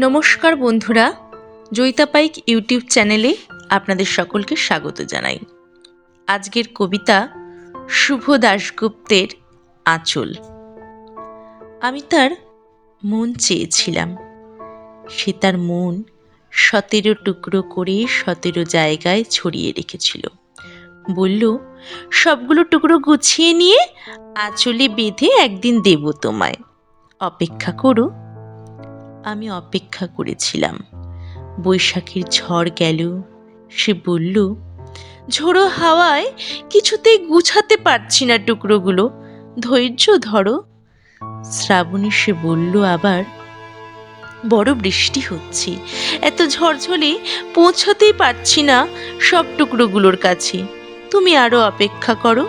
নমস্কার বন্ধুরা, জয়িতা পাইক ইউটিউব চ্যানেলে আপনাদের সকলকে স্বাগত জানাই। আজকের কবিতা শুভ দাশগুপ্তের আঁচল। আমি তার মন চেয়েছিলাম। সে তার মন সতেরো টুকরো করে সতেরো জায়গায় ছড়িয়ে রেখেছিল। বলল, সবগুলো টুকরো গুছিয়ে নিয়ে আঁচলে বেঁধে একদিন দেব তোমায়। অপেক্ষা করো আমি অপেক্ষা করেছিলাম। বৈশাখের ঝড় গেল। সে বলল, ঝোড়ো হাওয়ায় কিছুতেই গুছাতে পারছি না টুকরোগুলো। ধৈর্য ধরো। শ্রাবণী সে বলল আবার, বড় বৃষ্টি হচ্ছে। এত ঝড়ঝলে পৌঁছাতেই পারছি না সব টুকরোগুলোর কাছে। তুমি আরও অপেক্ষা করো।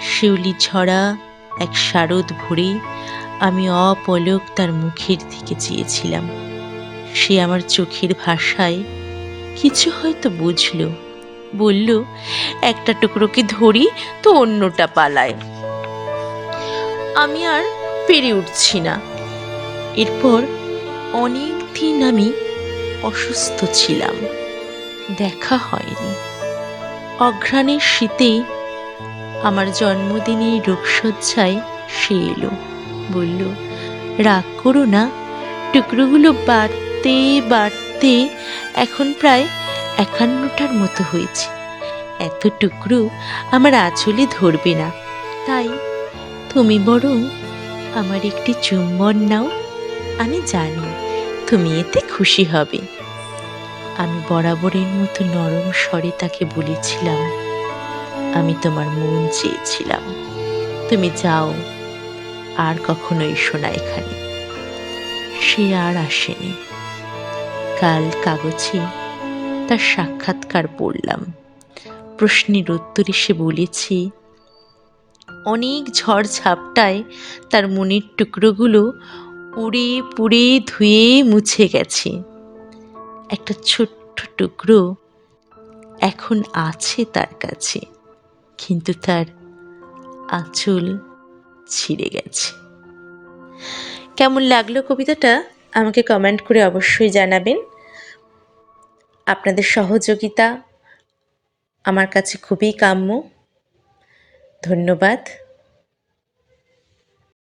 শিউলি ঝরা এক শারদ ভরে আমি অপলক তার মুখের দিকে চেয়েছিলাম। সে আমার চোখের ভাষায় কিছু হয়তো বুঝল। বলল, একটা টুকরোকে ধরি তো অন্যটা পালায়। আমি আর পেরে উঠছি না। এরপর অনেক দিন আমি অসুস্থ ছিলাম। দেখা হয়নি। অঘ্রাণের শীতে আমার জন্মদিনের রোগশয্যায় সে এলো। বলল, রাগ করো না। টুকরোগুলো বাড়তে বাড়তে এখন প্রায় একান্নটার মতো হয়েছে। এত টুকরো আমার আঁচলে ধরবে না। তাই তুমি বরং আমার একটি চুম্বন নাও। আমি জানি তুমি এতে খুশি হবে। আমি বরাবরের মতো নরম স্বরে তাকে বলেছিলাম, আমি তোমার মন চেয়েছিলাম। তুমি যাও। আর কখনো এসো না এখানে। সে আর আসেনি। কাল কাগজে তার সাক্ষাৎকার পড়লাম। প্রশ্নের উত্তরে সে বলেছে, অনেক ঝড় ঝাপটায় তার মনের টুকরোগুলো উড়ে পুড়ে ধুয়ে মুছে গেছে। একটা ছোট্ট টুকরো এখন আছে তার কাছে, কিন্তু তার আঁচল ছিঁড়ে গেছে। কেমন লাগল কবিতাটা? আমাকে কমেন্ট করে অবশ্যই জানাবেন। আপনাদের সহযোগিতা আমার কাছে খুবই কাম্য। ধন্যবাদ।